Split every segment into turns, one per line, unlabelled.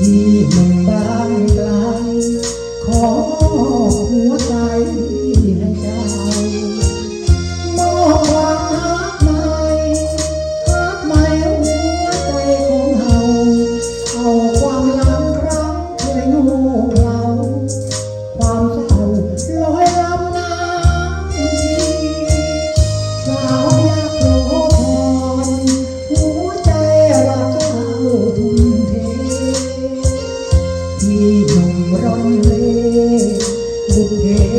Di man ba? ที่หนุ่มร้องเพบุญเพ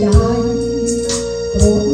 ใจโปรด